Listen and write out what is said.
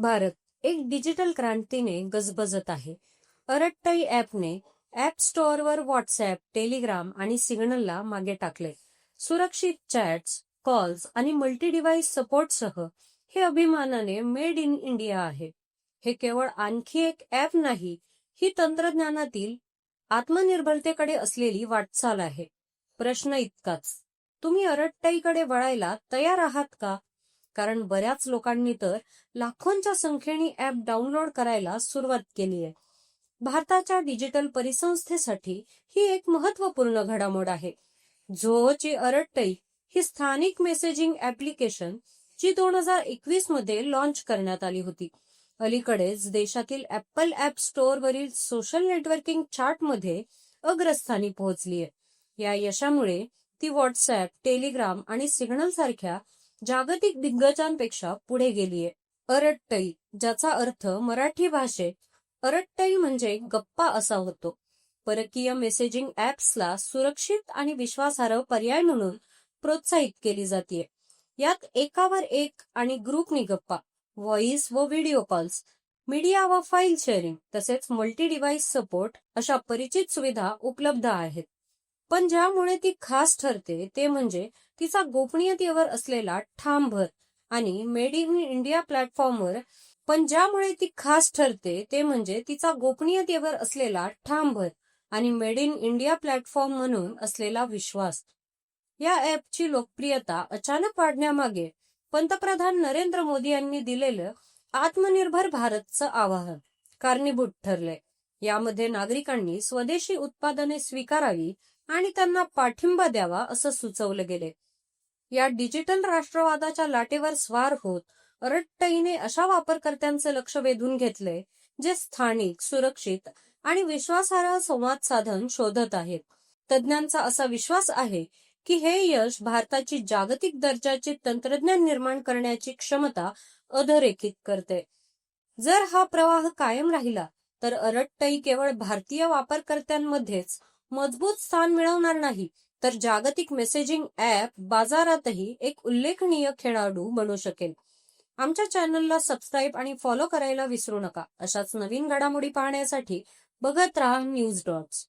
भारत एक डिजिटल क्रांतीने गजबजत आहे. अरट्टई ॲपने ॲप स्टोअरवर व्हॉट्सॲप टेलिग्राम आणि सिग्नलला मागे टाकले. सुरक्षित चॅट्स कॉल्स आणि मल्टी डिव्हाइस सपोर्टसह हे अभिमानाने मेड इन इंडिया आहे. हे केवळ आणखी एक ॲप नाही ही तंत्रज्ञानातील आत्मनिर्भरतेकडे असलेली वाटचाल आहे. प्रश्न इतकाच. तुम्ही अरट्टाईकडे वळायला तयार आहात का? कारण बऱ्याच लोकांनी तर लाखोंच्या संख्येने ऍप डाउनलोड करायला सुरुवात केली आहे. भारताच्या डिजिटल परिसंस्थेसाठी ही एक महत्त्वपूर्ण घडामोड आहे. झोची अरट्टई ही स्थानिक मेसेजिंग ऍप्लिकेशन जी दोन हजार एकवीसमध्ये लॉन्च करण्यात आली होती. अलीकडेच देशातील ऍपल ऍप स्टोअरवरील सोशल नेटवर्किंग चार्टमध्ये अग्रस्थानी पोहोचली आहे. या यशामुळे ती व्हॉट्सअप टेलिग्राम आणि सिग्नल सारख्या जागतिक दिग्गजांपेक्षा पुढे गेलीये. अरट्टई ज्याचा अर्थ मराठी भाषेत अरट्टई म्हणजे गप्पा असा होतो. परकीय मेसेजिंग ऍप्सला सुरक्षित आणि विश्वासार्ह पर्याय म्हणून प्रोत्साहित केली जाते यात एकावर एक आणि ग्रुपनी गप्पा व्हॉइस व व्हिडिओ कॉल्स मीडिया व फाईल शेअरिंग तसेच मल्टी डिव्हाइस सपोर्ट अशा परिचित सुविधा उपलब्ध आहेत. पण ज्यामुळे ती खास ठरते ते म्हणजे तिचा गोपनीयतेवर असलेला ठाम भर आणि मेड इन इंडिया प्लॅटफॉर्मवर पण ज्यामुळे ती खास ठरते ते म्हणजे तिचा गोपनीयतेवर असलेला ठाम भर आणि मेड इन इंडिया प्लॅटफॉर्म म्हणून असलेला विश्वास. या ऍपची लोकप्रियता अचानक वाढण्यामागे पंतप्रधान नरेंद्र मोदी यांनी दिलेलं आत्मनिर्भर भारतचं आवाहन कारणीभूत ठरलंय. यामध्ये नागरिकांनी स्वदेशी उत्पादने स्वीकारावी आणि त्यांना पाठिंबा द्यावा असं सुचवलं गेले. या डिजिटल राष्ट्रवादाच्या लाटेवर स्वार होत रट्टईने अशा वापरकर्त्यांचे लक्ष वेधून घेतले जे स्थानिक सुरक्षित आणि विश्वासार्ह संवाद साधन शोधत आहेत. तज्ज्ञांचा असा विश्वास आहे की हे यश भारताची जागतिक दर्जाचे तंत्रज्ञान निर्माण करण्याची क्षमता अधोरेखित करते. जर हा प्रवाह कायम राहिला तर अरट्टई केवळ भारतीय वापरकर्त्यांमध्येच मजबूत स्थान मिळवणार नाही. तर जागतिक मेसेजिंग ऍप बाजारातही एक उल्लेखनीय खेळाडू बनू शकेल. आमच्या चॅनलला सबस्क्राईब आणि फॉलो करायला विसरू नका. अशाच नवीन घडामोडी पाहण्यासाठी बघत राहा न्यूज डॉट्स